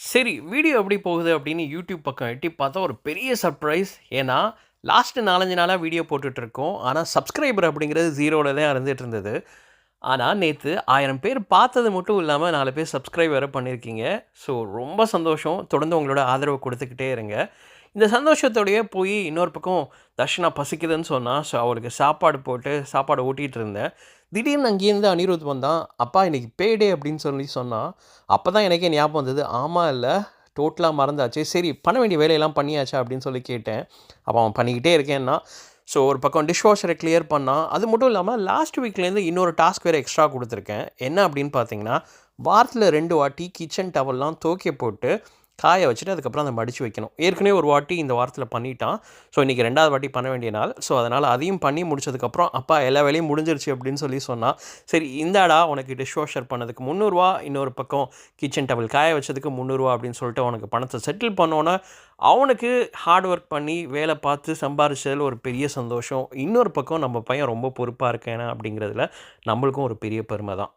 சரி வீடியோ எப்படி போகுது அப்படின்னு யூடியூப் பக்கம் எட்டி பார்த்தா ஒரு பெரிய சர்ப்ரைஸ் ஏன்னா லாஸ்ட்டு நாலஞ்சு நாளாக வீடியோ போட்டுட்ருக்கோம் ஆனால் சப்ஸ்கிரைபர் அப்படிங்கிறது ஜீரோவில் தான் இருந்துகிட்டு இருந்தது. ஆனால் நேற்று ஆயிரம் பேர் பார்த்தது மட்டும் இல்லாமல் நாலு பேர் சப்ஸ்கிரைப் வேறு பண்ணியிருக்கீங்க ஸோ ரொம்ப சந்தோஷம். தொடர்ந்து உங்களோட ஆதரவு கொடுத்துக்கிட்டே இருங்க. இந்த சந்தோஷத்தோடையே போய் இன்னொரு பக்கம் தர்ஷனா பசிக்குதுன்னு சொன்னால் ஸோ அவளுக்கு சாப்பாடு போட்டு சாப்பாடு ஊட்டிகிட்டு இருந்தேன். திடீர்னு அங்கேருந்து அனிருத் வந்தான். அப்பா இன்றைக்கி பேடே அப்படின்னு சொல்லி சொன்னான் அப்போ தான் எனக்கே ஞாபகம் வந்தது. ஆமாம் இல்லை. டோட்டலாக மறந்தாச்சு. சரி பண்ண வேண்டிய வேலையெல்லாம் பண்ணியாச்சா? அப்படின்னு சொல்லி கேட்டேன். அப்போ அவன் பண்ணிக்கிட்டே இருக்கேன்னா ஸோ ஒரு பக்கம் டிஷ் வாஷரை கிளியர் பண்ணான். அது மட்டும் இல்லாமல் லாஸ்ட் வீக்லேருந்து இன்னொரு டாஸ்க் வேறு எக்ஸ்ட்ரா கொடுத்துருக்கேன். என்ன அப்படின்னு பார்த்தீங்கன்னா வாரத்தில் ரெண்டு வாட்டி கிச்சன் டவல்லாம் தோக்கி போட்டு காய வச்சுட்டு அதுக்கப்புறம் அதை மடித்து வைக்கணும். ஏற்கனவே ஒரு வாட்டி இந்த வாரத்தில் பண்ணிட்டான். ஸோ இன்றைக்கி ரெண்டாவது வாட்டி பண்ண வேண்டிய நாள். ஸோ அதனால் அதையும் பண்ணி முடிச்சதுக்கப்புறம் அப்பா எல்லா வேலையும் முடிஞ்சிருச்சு அப்படின்னு சொல்லி சொன்னான் சரி இந்தாடா உனக்கு டிஷ் வாஷர் பண்ணதுக்கு முந்நூறுரூவா இன்னொரு பக்கம் கிச்சன் டவல் காய வச்சதுக்கு முந்நூறுரூவா அப்படின்னு சொல்லிட்டு அவனுக்கு பணத்தை செட்டில் பண்ணோன்னே அவனுக்கு ஹார்ட் ஒர்க் பண்ணி வேலை பார்த்து சம்பாரிச்சதில் ஒரு பெரிய சந்தோஷம். இன்னொரு பக்கம் நம்ம பையன் ரொம்ப பொறுப்பாக இருக்கேனா அப்படிங்கிறதுல நம்மளுக்கும் ஒரு பெரிய பெருமை தான்.